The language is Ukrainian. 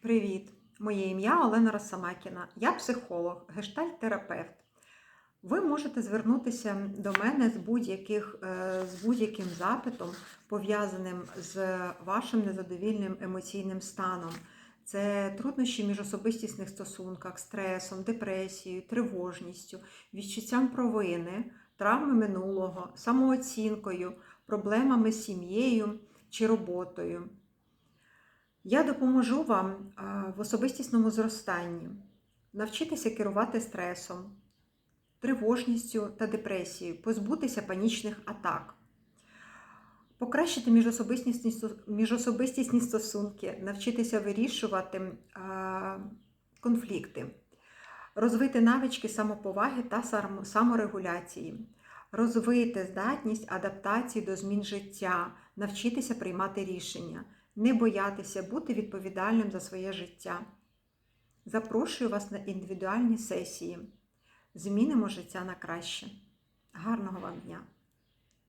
Привіт! Моє ім'я Олена Росомакіна. Я психолог, гештальт-терапевт. Ви можете звернутися до мене з, е, з будь-яким запитом, пов'язаним з вашим незадовільним емоційним станом. Це труднощі в міжособистісних стосунках, стресом, депресією, тривожністю, відчуттям провини, травми минулого, самооцінкою, проблемами з сім'єю чи роботою. Я допоможу вам в особистісному зростанні, навчитися керувати стресом, тривожністю та депресією, позбутися панічних атак, покращити міжособистісні, стосунки, навчитися вирішувати конфлікти, розвити навички самоповаги та саморегуляції, розвити здатність адаптації до змін життя, навчитися приймати рішення не боятися бути відповідальним за своє життя. Запрошую вас на індивідуальні сесії. Змінимо життя на краще. Гарного вам дня!